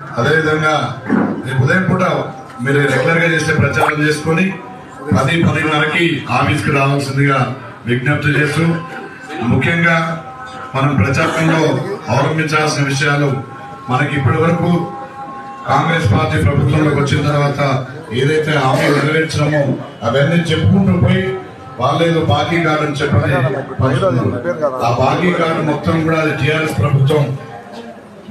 అదేవిధంగా రేపు ఉదయం పూట మీరు రెగ్యులర్గా చేసే ప్రచారం చేసుకొని పది పదిన్నరకి ఆఫీస్కి రావాల్సిందిగా విజ్ఞప్తి చేస్తూ ముఖ్యంగా మనం ప్రచారంలో అవలంబించాల్సిన విషయాలు మనకి ఇప్పటి వరకు కాంగ్రెస్ పార్టీ ప్రభుత్వంలోకి వచ్చిన తర్వాత ఏదైతే హామీ నెరవేర్చినామో అవన్నీ చెప్పుకుంటూ పోయి వాళ్ళేదో బాకీ కార్డు అని చెప్పని ఆ బాకీ కార్డు మొత్తం కూడా అది టిఆర్ఎస్ ప్రభుత్వం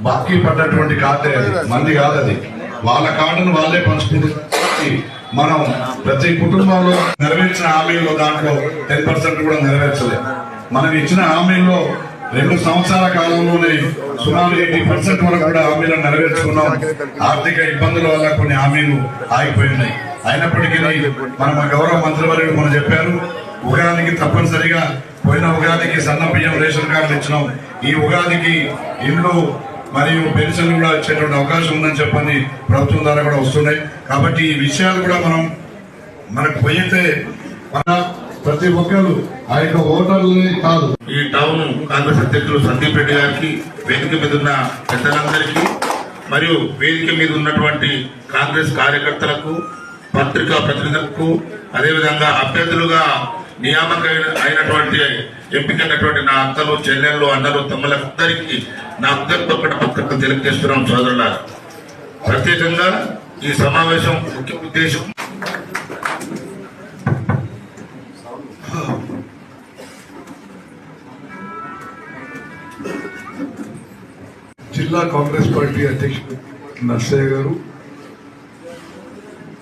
బాకీ పడ్డటువంటి కార్డే మంది కాదు అది వాళ్ళ కార్డును వాళ్ళే పంచుకుంటున్నారు మనం ప్రతి కుటుంబంలో నెరవేర్చిన హామీల్లో దాంట్లో టెన్ పర్సెంట్ కూడా నెరవేర్చలేదు మనం ఇచ్చిన హామీల్లో రెండు సంవత్సరాల కాలంలోనే సుమారు ఎయిటీ పర్సెంట్ వరకు కూడా హామీలను నెరవేర్చుకున్నాం. ఆర్థిక ఇబ్బందుల వల్ల కొన్ని హామీలు ఆగిపోయినాయి. అయినప్పటికీ మన గౌరవ మంత్రివర్యులు మనం చెప్పారు ఉగాదికి తప్పనిసరిగా పోయిన ఉగాదికి సన్న బియ్యం రేషన్ కార్డులు ఇచ్చినాం. ఈ ఉగాదికి ఇల్లు మరియు పెన్షన్లు కూడా ఇచ్చేటువంటి అవకాశం ఉందని చెప్పని ప్రభుత్వం ద్వారా కూడా వస్తున్నాయి. కాబట్టి ఈ విషయాలు కూడా మనం మనకు పోయితే మన ప్రతి ఒక్కరు ఆ యొక్క ఓటర్లని కాదు. ఈ టౌన్ కాంగ్రెస్ అధ్యక్షులు సందీప్ రెడ్డి గారికి వేదిక మీద ఉన్న పెద్దలందరికీ మరియు వేదిక మీద ఉన్నటువంటి కాంగ్రెస్ కార్యకర్తలకు పత్రికా ప్రతినిధులకు అదేవిధంగా అభ్యర్థులుగా నియామక అయినటువంటి ఎంపికైనటువంటి నా అత్తలు చెల్లెళ్ళు అన్నలు తమ్ములందరికీ నా ఉద్యోగపక్కన పత్రికలు తెలియజేస్తున్నాం సోదరుల ప్రత్యేకంగా ఈ సమావేశం ముఖ్య ఉద్దేశం జిల్లా కాంగ్రెస్ పార్టీ అధ్యక్షుడు నర్సయ్య గారు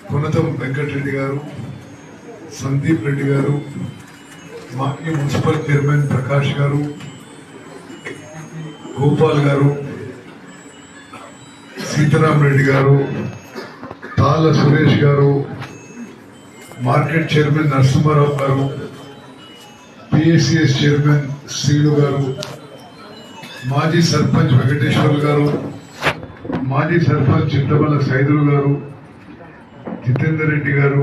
కొనతం వెంకటరెడ్డి గారు సందీప్ రెడ్డి గారు మాజీ మున్సిపల్ చైర్మన్ ప్రకాష్ గారు గోపాల్ గారు సీతారాం రెడ్డి గారు తాళ్ళ సురేష్ గారు మార్కెట్ చైర్మన్ నరసింహారావు గారు పిఎస్సిఎస్ చైర్మన్ శ్రీను గారు మాజీ సర్పంచ్ వెంకటేశ్వర్లు గారు మాజీ సర్పంచ్ చింతమల్ల సైదులు గారు జితేందర్ రెడ్డి గారు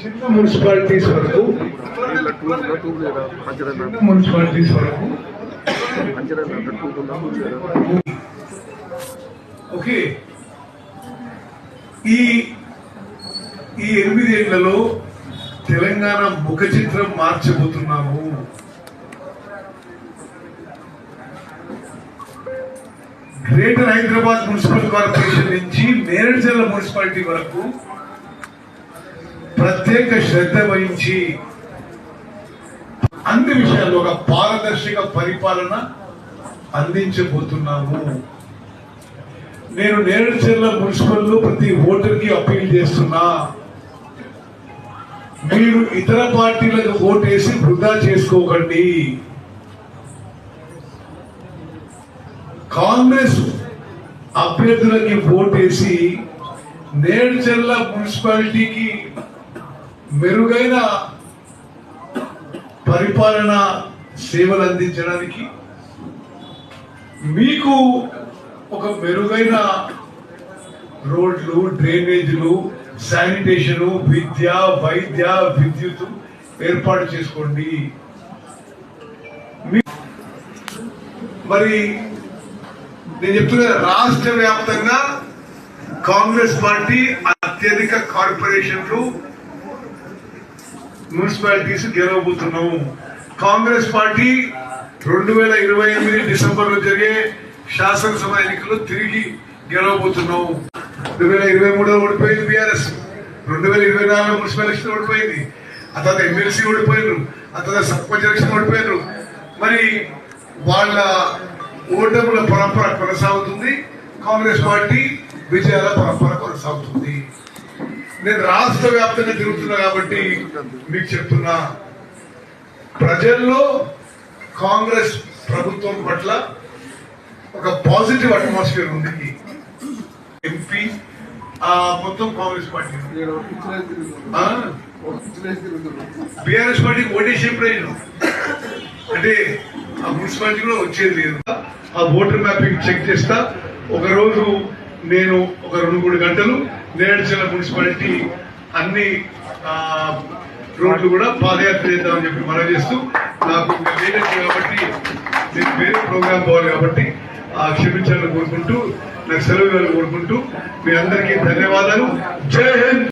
చిన్న మున్సిపాలిటీస్ వరకు చిన్న మున్సిపాలిటీస్ వరకు ఓకే. ఈ ఈ ఎనిమిదేళ్ళలో తెలంగాణ ముఖ చిత్రం మార్చబోతున్నాము. గ్రేటర్ హైదరాబాద్ మున్సిపల్ కార్పొరేషన్ నుంచి నేరేడుచల్ల మున్సిపాలిటీ వరకు ప్రత్యేక శ్రద్ధ వహించి అన్ని విషయాల్లో ఒక పారదర్శక పరిపాలన అందించబోతున్నాము. నేను నేరేడుచల్ల మున్సిపల్లో ప్రతి ఓటర్కి అప్పీల్ చేస్తున్నా. మీరు ఇతర పార్టీలకు ఓటేసి వృధా చేసుకోకండి. కాంగ్రెస్ అభ్యర్థులకి ఓటేసి నేడుచెల్ల మున్సిపాలిటీకి మెరుగైన పరిపాలన సేవలు అందించడానికి మీకు ఒక మెరుగైన రోడ్లు డ్రైనేజీలు శానిటేషను విద్య వైద్య విద్యుత్ ఏర్పాటు చేసుకోండి. మరి నేను చెప్తున్నా రాష్ట్ర వ్యాప్తంగా కాంగ్రెస్ పార్టీ అత్యధిక కార్పొరేషన్లు మున్సిపాలిటీస్ గెలవబోతున్నాము. కాంగ్రెస్ పార్టీ రెండు వేల ఇరవై ఎనిమిది డిసెంబర్లో జరిగే శాసనసభ ఎన్నికల్లో తిరిగి గెలవబోతున్నాము. రెండు వేల ఇరవై మూడులో ఓడిపోయింది బీఆర్ఎస్. రెండు వేల ఇరవై నాలుగులో మున్సిపల్ ఎలక్షన్ ఓడిపోయింది. ఆ తర్వాత ఎమ్మెల్సీ ఓడిపోయినారు. ఆ తర్వాత సర్పంచ్ ఎలక్షన్ ఓడిపోయినారు. మరి వాళ్ళ ఓటముల పరంపర కొనసాగుతుంది. కాంగ్రెస్ పార్టీ విజయాల పరంపర కొనసాగుతుంది. నేను రాష్ట్ర వ్యాప్తంగా తిరుగుతున్నా కాబట్టి మీకు చెప్తున్నా. ప్రజల్లో కాంగ్రెస్ ప్రభుత్వం పట్ల ఒక పాజిటివ్ అట్మాస్ఫియర్ ఉంది. ఎంపీ మొత్తం కాంగ్రెస్ పార్టీ బీఆర్ఎస్ పార్టీకి ఓటేసే ప్రయోజనం? అంటే ఆ మున్సిపాలిటీ కూడా వచ్చేది లేదు. ఆ ఓటర్ మ్యాపింగ్ చెక్ చేస్తా. ఒకరోజు నేను ఒక రెండు మూడు గంటలు నేడుచల మున్సిపాలిటీ అన్ని రోడ్లు కూడా పాదయాత్ర చేద్దామని చెప్పి మనం చేస్తూ నాకు వేరే కాబట్టి నేను వేరే ప్రోగ్రామ్ పోవాలి కాబట్టి ఆ క్షమించాలని కోరుకుంటూ నాకు సెలవు ఇవ్వాలని కోరుకుంటూ మీ అందరికీ ధన్యవాదాలు. జై హింద్!